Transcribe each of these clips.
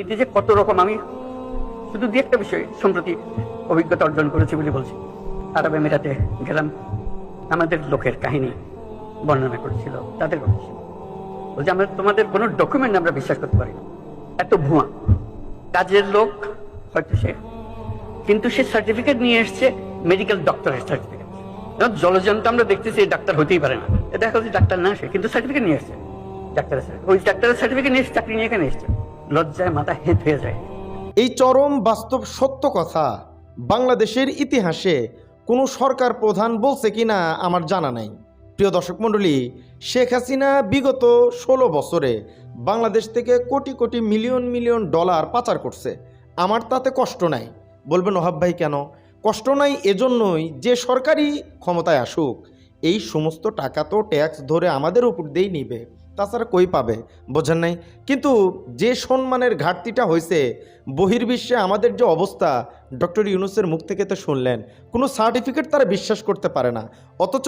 রাজনীতি যে কত রকম আমি শুধু দু একটা বিষয় সম্প্রতি অভিজ্ঞতা অর্জন করেছি বলে বলছি। আরব আমিরাতে গেলাম, আমাদের লোকের কাহিনী বর্ণনা করেছিল, তাদের ছিল। বলছে, আমরা তোমাদের কোনো ডকুমেন্ট আমরা বিশ্বাস করতে পারি এত ভুয়া। কাজের লোক হয়তো সে, কিন্তু সে সার্টিফিকেট নিয়ে এসছে মেডিকেল ডক্টরের সার্টিফিকেট জলজন্ত আমরা দেখতেছি ডাক্তার হতেই পারে না। দেখা যাচ্ছে ডাক্তার না সে কিন্তু সার্টিফিকেট নিয়ে এসছে। ডাক্তারের। ওই ডাক্তারের সার্টিফিকেট নিয়ে চাকরি নিয়ে এখানে এসছে। লজ্জায় মাথা হেঁট হয়ে যায়। এই চরম বাস্তব সত্য কথা বাংলাদেশের ইতিহাসে কোনো সরকার প্রধান বলছে কিনা আমার জানা নাই। প্রিয় দর্শক মণ্ডলী, শেখ হাসিনা বিগত ষোলো বছরে বাংলাদেশ থেকে crore crore million million dollar পাচার করছে। আমার তাতে কষ্ট নাই। বলবেন ওহাব ভাই, কেন? কষ্ট নাই এজন্যই যে সরকারি ক্ষমতায় আসুক, এই সমস্ত টাকা তো ট্যাক্স ধরে আমাদের উপর দিয়েই নিবে। তাছাড়া কই পাবে? বোঝেন নাই? কিন্তু যে সম্মানের ঘাটতিটা হয়েছে বহির্বিশ্বে আমাদের যে অবস্থা, ডক্টর ইউনুসের মুখ থেকে তো শুনলেন, কোনো সার্টিফিকেট তারা বিশ্বাস করতে পারে না। অথচ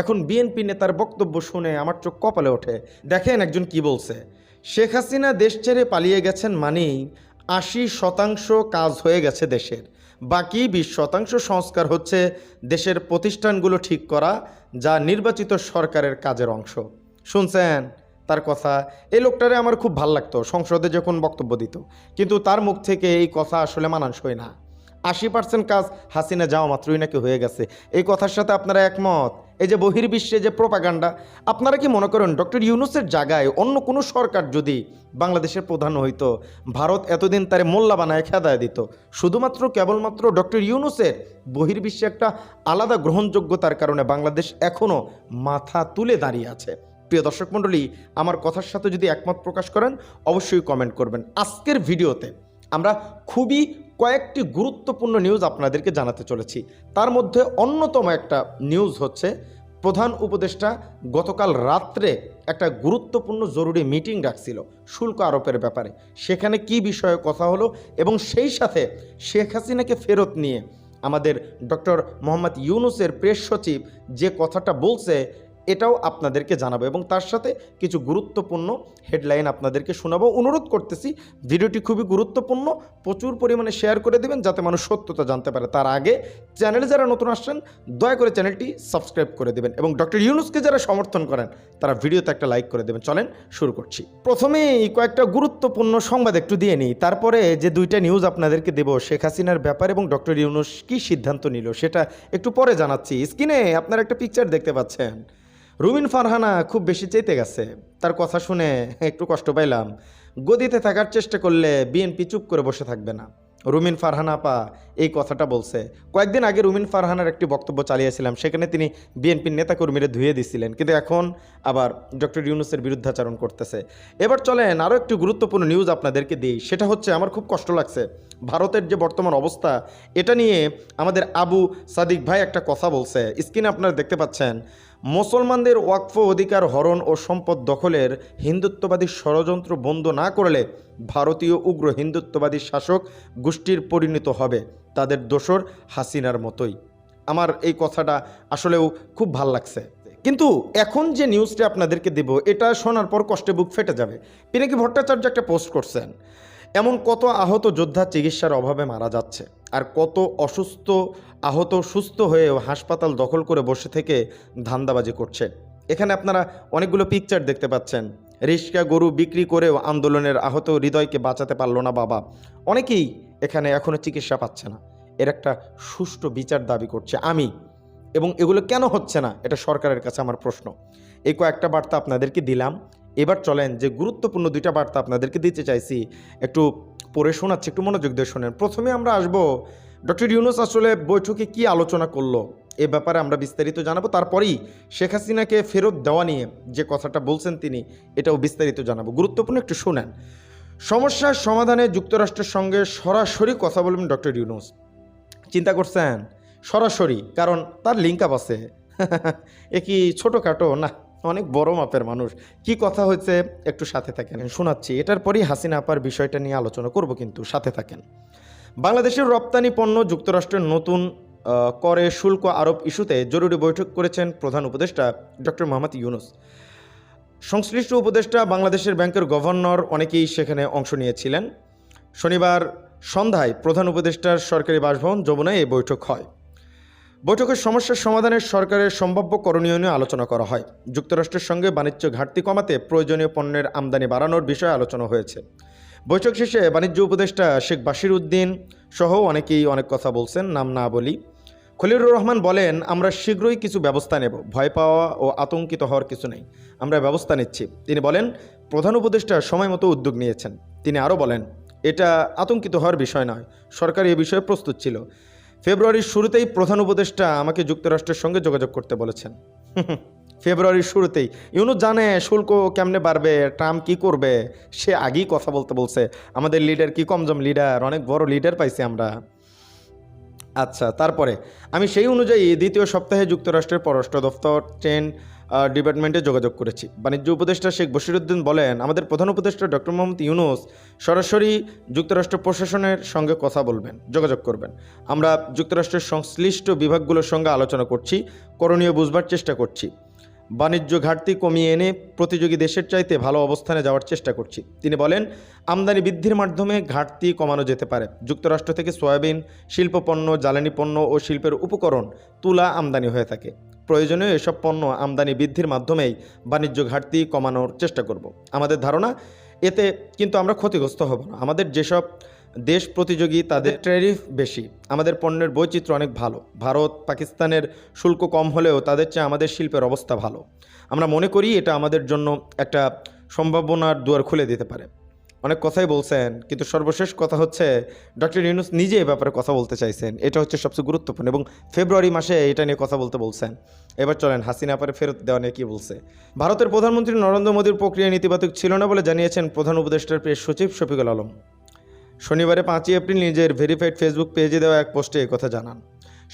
এখন বিএনপি নেতার বক্তব্য শুনে আমার চোখ কপালে ওঠে। দেখেন একজন কি বলছে, শেখ হাসিনা দেশ ছেড়ে পালিয়ে গেছেন মানেই আশি শতাংশ কাজ হয়ে গেছে দেশের। বাকি বিশ শতাংশ সংস্কার হচ্ছে দেশের প্রতিষ্ঠানগুলো ঠিক করা, যা নির্বাচিত সরকারের কাজের অংশ। শুনছেন? তার কথা, এই লোকটারে আমার খুব ভালো লাগতো, সংসদে যখন বক্তব্য দিত। কিন্তু তার মুখ থেকে এই কথা আসলে মানানসই না। আশি পার্সেন্ট কাজ হাসিনা যাওয়া মাত্রই নাকি হয়ে গেছে। এই কথার সাথে আপনারা একমত? এই যে বহির্বিশ্বে যে প্রোপাগান্ডা, আপনারা কি মনে করেন ডক্টর ইউনুসের জায়গায় অন্য কোনো সরকার যদি বাংলাদেশের প্রধান হইতো, ভারত এতদিন তারে মোল্লা বানায় খেদায় দিত? শুধুমাত্র, কেবলমাত্র ডক্টর ইউনুসের বহির্বিশ্বে একটা আলাদা গ্রহণযোগ্যতার কারণে বাংলাদেশ এখনও মাথা তুলে দাঁড়িয়ে আছে। প্রিয় দর্শক মণ্ডলী, আমার কথার সাথে যদি একমত প্রকাশ করেন, অবশ্যই কমেন্ট করবেন। আজকের ভিডিওতে আমরা খুবই কয়েকটি গুরুত্বপূর্ণ নিউজ আপনাদেরকে জানাতে চলেছি। তার মধ্যে অন্যতম একটা নিউজ হচ্ছে, প্রধান উপদেষ্টা গতকাল রাত্রে একটা গুরুত্বপূর্ণ জরুরি মিটিং রাখছিল শুল্ক আরোপের ব্যাপারে। সেখানে কি বিষয়ে কথা হলো এবং সেই সাথে শেখ হাসিনাকে ফেরত নিয়ে আমাদের ডক্টর মোহাম্মদ ইউনুসের প্রেস সচিব যে কথাটা বলছে এটাও আপনাদেরকে জানাব এবং তার সাথে কিছু গুরুত্বপূর্ণ হেডলাইন আপনাদেরকে শোনাবো। অনুরোধ করতেছি, ভিডিওটি খুবই গুরুত্বপূর্ণ, প্রচুর পরিমাণে শেয়ার করে দেবেন যাতে মানুষ সত্যতা জানতে পারে। তার আগে চ্যানেলে যারা নতুন আসছেন, দয়া করে চ্যানেলটি সাবস্ক্রাইব করে দেবেন এবং ডক্টর ইউনুসকে যারা সমর্থন করেন, তারা ভিডিওতে একটা লাইক করে দেবেন। চলেন শুরু করছি। প্রথমেই কয়েকটা গুরুত্বপূর্ণ সংবাদ একটু দিয়ে নিই। তারপরে যে দুইটা নিউজ আপনাদেরকে দেব, শেখ হাসিনার ব্যাপার এবং ডক্টর ইউনুস কী সিদ্ধান্ত নিল, সেটা একটু পরে জানাচ্ছি। স্ক্রিনে আপনারা একটা পিকচার দেখতে পাচ্ছেন। রুমিন ফারহানা খুব বেশি চেতে গেছে। তার কথা শুনে একটু কষ্ট পাইলাম। গদিতে থাকার চেষ্টা করলে বিএনপি চুপ করে বসে থাকবে না। রুমিন ফারহানা আপা এই কথাটা বলছে। কয়েকদিন আগে রুমিন ফারহানার একটি বক্তব্য চালিয়েছিলাম, সেখানে তিনি বিএনপির নেতাকর্মীরা ধুয়ে দিছিলেন, কিন্তু এখন আবার ডক্টর ইউনুসের বিরুদ্ধাচরণ করতেছে। এবার চলেন আরও একটি গুরুত্বপূর্ণ নিউজ আপনাদেরকে দিই। সেটা হচ্ছে, আমার খুব কষ্ট লাগছে। ভারতের যে বর্তমান অবস্থা, এটা নিয়ে আমাদের আবু সাদিক ভাই একটা কথা বলছে। স্ক্রিনে আপনারা দেখতে পাচ্ছেন মুসলমানদের ওয়াকফ অধিকার, হরণ ও সম্পদ দখলের হিন্দুত্ববাদী ষড়যন্ত্র বন্ধ না করলে ভারতীয় উগ্র হিন্দুত্ববাদী শাসক গোষ্ঠীর পরিণত হবে তাদের দোসর হাসিনার মতোই। আমার এই কথাটা আসলেও খুব ভালো লাগছে। কিন্তু এখন যে নিউজটা আপনাদেরকে দেব, এটা শোনার পর কষ্টে বুক ফেটে যাবে। পিনাকি ভট্টাচার্য একটা পোস্ট করছেন। এমন কত আহত যোদ্ধা চিকিৎসার অভাবে মারা যাচ্ছে? আর কত অসুস্থ, আহত, সুস্থ হয়েও হাসপাতাল দখল করে বসে থেকে ধান্দাবাজি করছে? এখানে আপনারা অনেকগুলো পিকচার দেখতে পাচ্ছেন। রিস্কা গরু বিক্রি করেও আন্দোলনের আহত হৃদয়কে বাঁচাতে পারল না বাবা। অনেকেই এখানে এখনও চিকিৎসা পাচ্ছে না। এর একটা সুষ্ঠু বিচার দাবি করছে আমি। এবং এগুলো কেন হচ্ছে না? এটা সরকারের কাছে আমার প্রশ্ন। এই কয়েকটা বার্তা আপনাদেরকে দিলাম। এবার চলেন যে গুরুত্বপূর্ণ দুইটা বার্তা আপনাদেরকে দিতে চাইছি, একটু পড়ে শোনাচ্ছি, একটু মনোযোগ দিয়ে শোনেন। প্রথমে আমরা আসব, ডক্টর ইউনুস আসলে বৈঠকে কি আলোচনা করল? এ ব্যাপারে আমরা বিস্তারিত জানাব। তারপরেই শেখ হাসিনাকে ফেরত দেওয়া নিয়ে যে কথাটা বলছেন তিনি, এটাও বিস্তারিত জানাব। গুরুত্বপূর্ণ একটু শোনেন। সমস্যার সমাধানে যুক্তরাষ্ট্রের সঙ্গে সরাসরি কথা বলবেন ডক্টর ইউনুস। চিন্তা করছেন? সরাসরি, কারণ তার লিঙ্ক আপ আছে। এ কি ছোটোখাটো? না। অনেক বড় মাপের মানুষ। কি কথা হয়েছে একটু সাথে থাকেন। শোনাচ্ছি, এটার পরেই হাসিনা আপার বিষয়টা নিয়ে আলোচনা করব কিন্তু, সাথে থাকেন। বাংলাদেশের রপ্তানি পণ্য যুক্তরাষ্ট্রের নতুন করে শুল্ক আরোপ ইস্যুতে জরুরি বৈঠক করেছেন প্রধান উপদেষ্টা ডক্টর মোহাম্মদ ইউনুস। সংশ্লিষ্ট উপদেষ্টা বাংলাদেশের ব্যাংকের গভর্নর অনেকেই সেখানে অংশ নিয়েছিলেন। শনিবার সন্ধ্যায় প্রধান উপদেষ্টার সরকারি বাসভবন যমুনায় এই বৈঠক হয়। বৈঠকের সমস্যার সমাধানের সরকারের সম্ভাব্য করণীয় নিয়ে আলোচনা করা হয়। যুক্তরাষ্ট্রের সঙ্গে বাণিজ্য ঘাটতি কমাতে প্রয়োজনীয় পণ্যের আমদানি বাড়ানোর বিষয়ে আলোচনা হয়েছে। বৈঠক শেষে বাণিজ্য উপদেষ্টা শেখ বাশির উদ্দিন সহ অনেকেই অনেক কথা বলছেন, নাম না বলি। খলিলুর রহমান বলেন, আমরা শীঘ্রই কিছু ব্যবস্থা নেব। ভয় পাওয়া ও আতঙ্কিত হওয়ার কিছু নেই। আমরা ব্যবস্থা নিচ্ছি। তিনি বলেন, প্রধান উপদেষ্টা সময় মতো উদ্যোগ নিয়েছেন। তিনি আরও বলেন, এটা আতঙ্কিত হওয়ার বিষয় নয়। সরকার এ বিষয়ে প্রস্তুত ছিল। ফেব্রুয়ারির শুরুতেই প্রধান উপদেষ্টা আমাকে যুক্তরাষ্ট্রের সঙ্গে যোগাযোগ করতে বলেছেন। ফেব্রুয়ারির শুরুতেই। ইউনো জানে শুল্ক কেমনে বাড়বে, ট্রাম্প কি করবে, সে আগেই কথা বলতে বলছে। আমাদের লিডার কি কমজম লিডার? অনেক বড় লিডার পাইছি আমরা। আচ্ছা তারপরে। আমি সেই অনুযায়ী দ্বিতীয় সপ্তাহে যুক্তরাষ্ট্রের পররাষ্ট্র দফতর, ট্রেন ডিপার্টমেন্টে যোগাযোগ করেছি। বাণিজ্য উপদেষ্টা শেখ বশিরুদ্দিন বলেন, আমাদের প্রধান উপদেষ্টা ডক্টর মোহাম্মদ ইউনুস সরাসরি যুক্তরাষ্ট্র প্রশাসনের সঙ্গে কথা বলবেন, যোগাযোগ করবেন। আমরা যুক্তরাষ্ট্রের সংশ্লিষ্ট বিভাগগুলোর সঙ্গে আলোচনা করছি, করণীয় বুঝবার চেষ্টা করছি। বাণিজ্য ঘাটতি কমিয়ে এনে প্রতিযোগী দেশের চাইতে ভালো অবস্থানে যাওয়ার চেষ্টা করছি। তিনি বলেন, আমদানি বৃদ্ধির মাধ্যমে ঘাটতি কমানো যেতে পারে। যুক্তরাষ্ট্র থেকে সয়াবিন, শিল্পপণ্য, জ্বালানি পণ্য ও শিল্পের উপকরণ, তুলা আমদানি হয়ে থাকে। প্রয়োজনীয় এসব পণ্য আমদানি বৃদ্ধির মাধ্যমেই বাণিজ্য ঘাটতি কমানোর চেষ্টা করব। আমাদের ধারণা, এতে কিন্তু আমরা ক্ষতিগ্রস্ত হব না। আমাদের যেসব দেশ প্রতিযোগী তাদের ট্যারিফ বেশি। আমাদের পণ্যের বৈচিত্র্য অনেক ভালো। ভারত, পাকিস্তানের শুল্ক কম হলেও তাদের চেয়ে আমাদের শিল্পের অবস্থা ভালো। আমরা মনে করি এটা আমাদের জন্য একটা সম্ভাবনার দুয়ার খুলে দিতে পারে। অনেক কথাই বলছেন, কিন্তু সর্বশেষ কথা হচ্ছে ডক্টর ইউনুস নিজে এ ব্যাপারে কথা বলতে চাইছেন। এটা হচ্ছে সবচেয়ে গুরুত্বপূর্ণ এবং ফেব্রুয়ারি মাসে এটা নিয়ে কথা বলতে বলছেন। এবার চলেন, হাসিনা পারে ফেরত দেওয়া নিয়ে কী বলছে? ভারতের প্রধানমন্ত্রী নরেন্দ্র মোদীর প্রক্রিয়া নেতিবাচক ছিল না বলে জানিয়েছেন প্রধান উপদেষ্টার প্রেস সচিব শফিকুল আলম। শনিবারে পাঁচই এপ্রিল নিজের ভেরিফাইড ফেসবুক পেজে দেওয়া এক পোস্টে কথা জানান।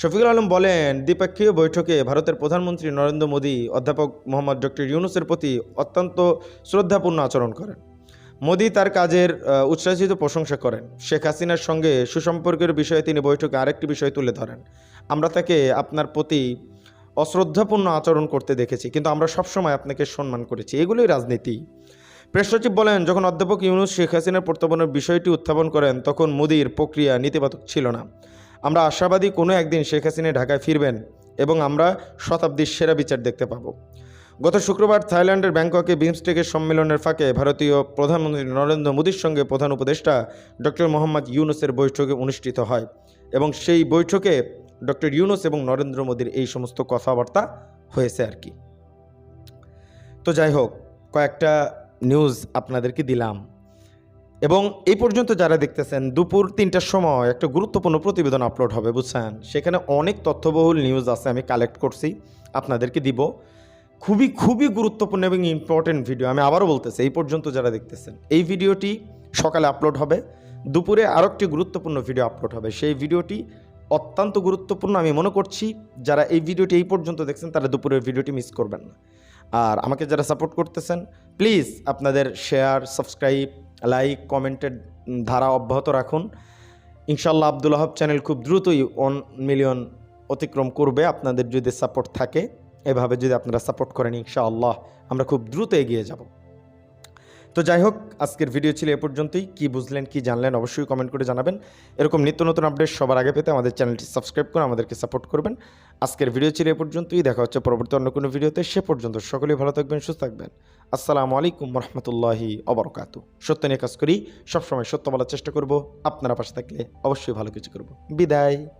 শফিকুল আলম বলেন, দ্বিপাক্ষীয় বৈঠকে ভারতের প্রধানমন্ত্রী নরেন্দ্র মোদী অধ্যাপক মোহাম্মদ ডক্টর ইউনুসের প্রতি অত্যন্ত শ্রদ্ধাপূর্ণ আচরণ করেন। মোদী তার কাজের উচ্ছ্বাসিত প্রশংসা করেন। শেখ হাসিনার সঙ্গে সুসম্পর্কের বিষয়ে তিনি বৈঠকে আরেকটি বিষয় তুলে ধরেন। আমরা তাকে আপনার প্রতি অশ্রদ্ধাপূর্ণ আচরণ করতে দেখেছি, কিন্তু আমরা সবসময় আপনাকে সম্মান করেছি। এগুলোই রাজনীতি। প্রেস সচিব বলেন, যখন অধ্যাপক ইউনুস শেখ হাসিনার প্রত্যাবনের বিষয়টি উত্থাপন করেন, তখন মোদির প্রক্রিয়া নেতিবাচক ছিল না। আমরা আশাবাদী কোনো একদিন শেখ হাসিনা ঢাকায় ফিরবেন এবং আমরা শতাব্দীর সেরা বিচার দেখতে পাবো। গত শুক্রবার থাইল্যান্ডের ব্যাংককে বিমস্টেকের সম্মেলনের ফাঁকে ভারতীয় প্রধানমন্ত্রী নরেন্দ্র মোদীর সঙ্গে প্রধান উপদেষ্টা ডক্টর মোহাম্মদ ইউনুসের বৈঠকে অনুষ্ঠিত হয় এবং সেই বৈঠকে ডক্টর ইউনুস এবং নরেন্দ্র মোদীর এই সমস্ত কথাবার্তা হয়েছে আর কি। তো যাই হোক, কয়েকটা নিউজ আপনাদেরকে দিলাম। এবং এই পর্যন্ত যারা দেখতেছেন, দুপুর তিনটার সময় একটা গুরুত্বপূর্ণ প্রতিবেদন আপলোড হবে, বুঝছেন? সেখানে অনেক তথ্যবহুল নিউজ আছে, আমি কালেক্ট করছি, আপনাদেরকে দিব। খুবই খুবই গুরুত্বপূর্ণ এবং ইম্পর্টেন্ট ভিডিও আমি আবারও বলতেছি, এই পর্যন্ত যারা দেখতেছেন, এই ভিডিওটি সকালে আপলোড হবে, দুপুরে আরও একটি গুরুত্বপূর্ণ ভিডিও আপলোড হবে। সেই ভিডিওটি অত্যন্ত গুরুত্বপূর্ণ। আমি মনে করছি, যারা এই ভিডিওটি এই পর্যন্ত দেখছেন, তারা দুপুরের ভিডিওটি মিস করবেন না। আর আমাকে যারা সাপোর্ট করতেছেন প্লিজ আপনাদের শেয়ার সাবস্ক্রাইব লাইক কমেন্টের ধারা অব্যাহত রাখুন। ইনশাল্লাহ আব্দুল চ্যানেল খুব দ্রুতই ওয়ান মিলিয়ন অতিক্রম করবে। আপনাদের যদি সাপোর্ট থাকে এভাবে যদি আপনারা সাপোর্ট করেন, ইনশাআল্লাহ আমরা খুব দ্রুত এগিয়ে যাব। তো যাই হোক, আজকের ভিডিও ছিল এ পর্যন্তই। কি বুঝলেন, কি জানলেন অবশ্যই কমেন্ট করে জানাবেন। এরকম নিত্য নতুন আপডেট সবার আগে পেতে আমাদের চ্যানেলটি সাবস্ক্রাইব করে আমাদেরকে সাপোর্ট করবেন। আজকের ভিডিও ছিল এ পর্যন্তই। দেখা হচ্ছে পরবর্তী অন্য কোনো ভিডিওতে। সে পর্যন্ত সকলেই ভালো থাকবেন, সুস্থ থাকবেন। আসসালামু আলাইকুম রহমতুল্লাহি অবরকাত সত্য নিয়ে কাজ করি, সবসময় সত্য বলার চেষ্টা করব। আপনারা পাশে থাকলে অবশ্যই ভালো কিছু করব। বিদায়।